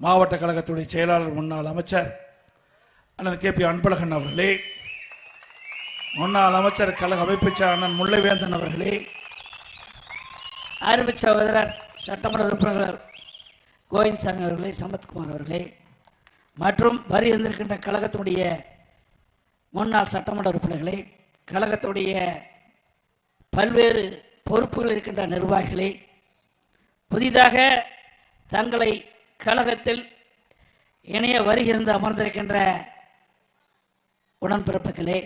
மாவட்ட கழகத்துடைய செயலாளர் முன்னாள் அமைச்சர் அண்ணன் கே பி அன்பழகன் அவர்களே முன்னாள் அமைச்சர் கழக அமைப்புச் அண்ணன் முல்லைவேந்தன் அவர்களே அருமை சகோதரர் சட்டமன்ற உறுப்பினர் கோவிந்தசாமி அவர்களே சம்பத்குமார் அவர்களே மற்றும் வரி வந்திருக்கின்ற கழகத்தினுடைய முன்னாள் சட்டமன்ற உறுப்பினர்களே கழகத்துடைய பல்வேறு பொறுப்புகள் இருக்கின்ற நிர்வாகிகளே புதிதாக தங்களை கழகத்தில் இணைய வருகிறது அமர்ந்திருக்கின்ற உடன்பிறப்புகளே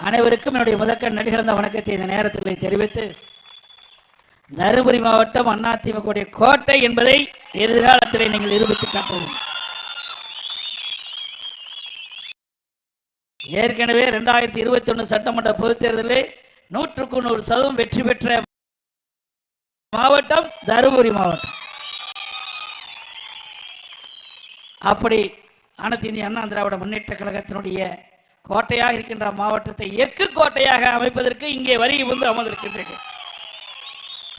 அனைவருக்கும் என்னுடைய முதற்கண் நடிகர்ந்த வணக்கத்தை இந்த நேரத்தில் தெரிவித்து தருமபுரி மாவட்டம் அதிமுக கோட்டை என்பதை எதிர்காலத்தில் நீங்கள் நிரூபித்து காட்டவும். ஏற்கனவே இரண்டாயிரத்தி இருபத்தி ஒன்று சட்டமன்ற பொதுத் தேர்தலில் நூற்றுக்கு நூறு சதவீதம் வெற்றி பெற்ற மாவட்டம் தருமபுரி மாவட்டம். அப்படி அனைத்து இந்திய அண்ணா திராவிட முன்னேற்ற கழகத்தினுடைய கோட்டையாக இருக்கின்ற மாவட்டத்தை எக்கு கோட்டையாக அமைப்பதற்கு இங்கே வரி வந்து அமர்ந்திருக்கின்றீர்கள்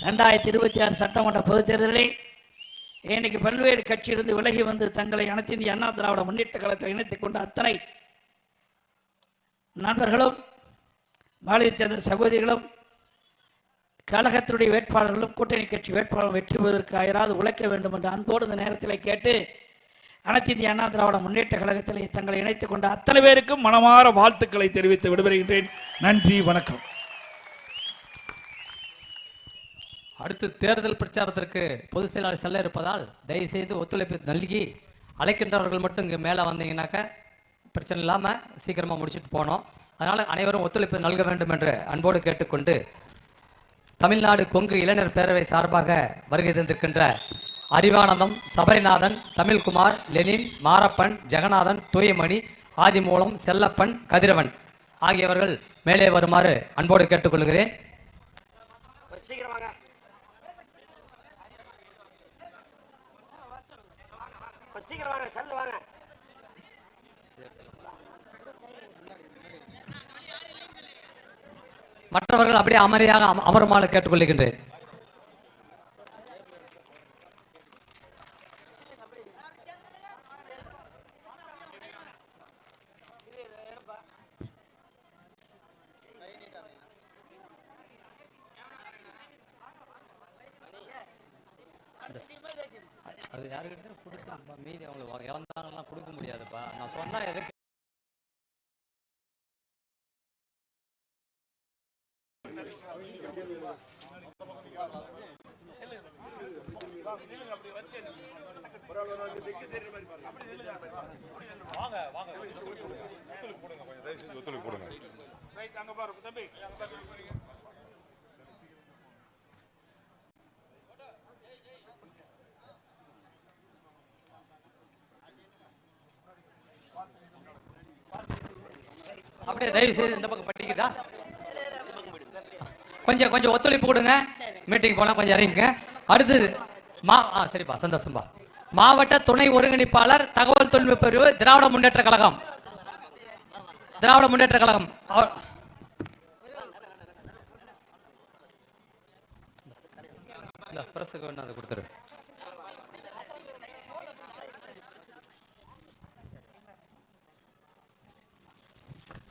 ரெண்டாயிரத்தி இருபத்தி ஆறு சட்டமன்ற பொதுத் தேர்தலில் இன்னைக்கு பல்வேறு கட்சியிலிருந்து விலகி வந்து தங்களை அனைத்து இந்திய அண்ணா திராவிட முன்னேற்ற கழகத்தில் இணைத்துக் கொண்ட அத்தனை நண்பர்களும் மாநிலத்தைச் சேர்ந்த சகோதரிகளும் கழகத்தினுடைய வேட்பாளர்களும் கூட்டணி கட்சி வேட்பாளர் வெற்றி பெறுவதற்கு அயராது உழைக்க வேண்டும் என்று அன்போடு இந்த நேரத்தில் கேட்டு அனைத்து இந்திய அண்ணா திராவிட முன்னேற்ற கழகத்திலே தங்களை இணைத்துக் கொண்ட அத்தனை பேருக்கும் மனமார வாழ்த்துக்களை தெரிவித்து விடுபடுகின்றேன் நன்றி வணக்கம். அடுத்து தேர்தல் பிரச்சாரத்திற்கு பொதுச் செயலாளர் செல்ல இருப்பதால் தயவு செய்து ஒத்துழைப்பு நல்கி அழைக்கின்றவர்கள் மட்டும் இங்கே மேலே வந்தீங்கன்னாக்க பிரச்சனை இல்லாமல் சீக்கிரமாக முடிச்சுட்டு போனோம். அதனால் அனைவரும் ஒத்துழைப்பு நல்க வேண்டும் என்று அன்போடு கேட்டுக்கொண்டு தமிழ்நாடு கொங்கு இளைஞர் பேரவை சார்பாக வருகை தந்திருக்கின்ற அறிவானந்தம் சபரிநாதன் தமிழ்குமார் லெனின் மாரப்பன் ஜெகநாதன் தூயமணி ஆதிமூலம் செல்லப்பன் கதிரவன். ஆகியவர்கள் மேலே வருமாறு அன்போடு கேட்டுக்கொள்கிறேன். மற்றவர்கள் அப்படியே அமரியாக அம- அமருமாறு கேட்டுக்கொள்கின்றேன். அது யாருக்கிட்ட கொடுத்து மீதி அவங்க இறந்தாங்கன்னா கொடுக்க முடியாதுப்பா. நான் சொன்னா எதுக்கு ஒத்துழைப்பு கொடுங்க அப்படியே தயவு செய்து இந்த பக்கம் படிக்குதா கொஞ்சம் கொஞ்சம் ஒத்துழைப்பு கொடுங்க. மீட்டிங் போனா கொஞ்சம் இறங்கிங்க அடுத்தது மா ஆ சரிப்பா சந்தோஷம்பா. மாவட்ட துணை ஒருங்கிணைப்பாளர் தகவல் தொழில்நுட்ப பிரிவு திராவிட முன்னேற்ற கழகம். திராவிட முன்னேற்ற கழகம். பிரசுக்கு ஒன்று அதை கொடுத்துரு.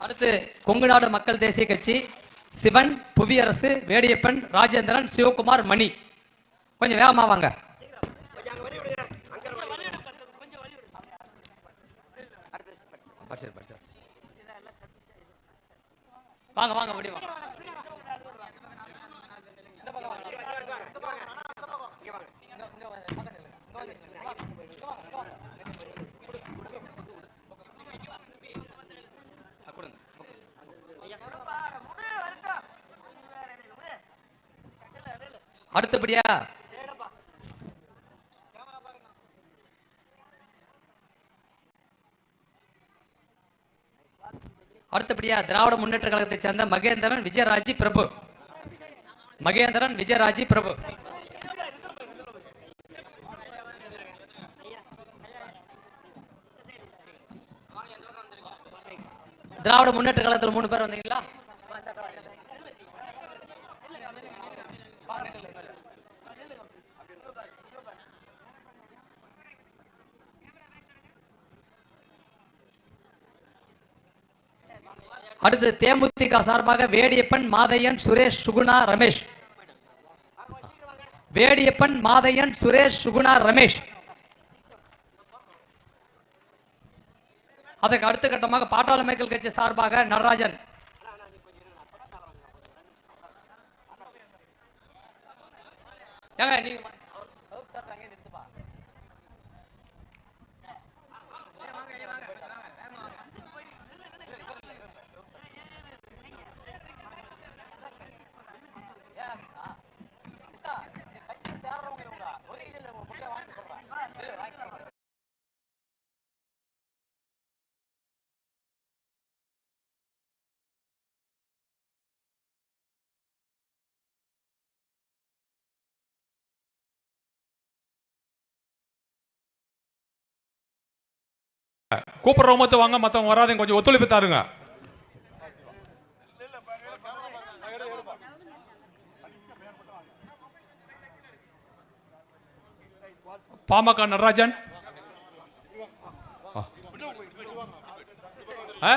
அடுத்து கொங்கு நாடு மக்கள் தேசிய கட்சி சிவன் புவியரசு வேடியப்பன் ராஜேந்திரன் சிவகுமார் மணி. கொஞ்சம் வேகமா வாங்க. வாங்க அங்க வழி விடுங்க அங்க வழி படிச்சாரு, படிச்சாரு. வாங்க வாங்க அப்படி வாங்க ஆ, கொடுங்க. அடுத்தபடியா? அடுத்தபடியா திராவிட முன்னேற்ற கழகத்தை சேர்ந்த மகேந்திரன் விஜயராஜி பிரபு. மகேந்திரன் விஜயராஜி பிரபு. திராவிட முன்னேற்ற கழகத்தில் மூணு பேர் வந்தீங்களா? அடுத்து தேமுதிக சார்பாக வேடியப்பன் மாதையன் சுரேஷ் சுகுணா ரமேஷ். வேடியப்பன் மாதையன் சுரேஷ் சுகுணா ரமேஷ். அதற்கு அடுத்த கட்டமாக பாட்டாளி மக்கள் கட்சி சார்பாக நடராஜன். ஏங்க நீங்க கூப்பிடுறவங்க மட்டும் வாங்க மத்தவங்க வராதீங்க கொஞ்சம் ஒத்துழைப்பு தாருங்க பாமக நடராஜன் ஆ?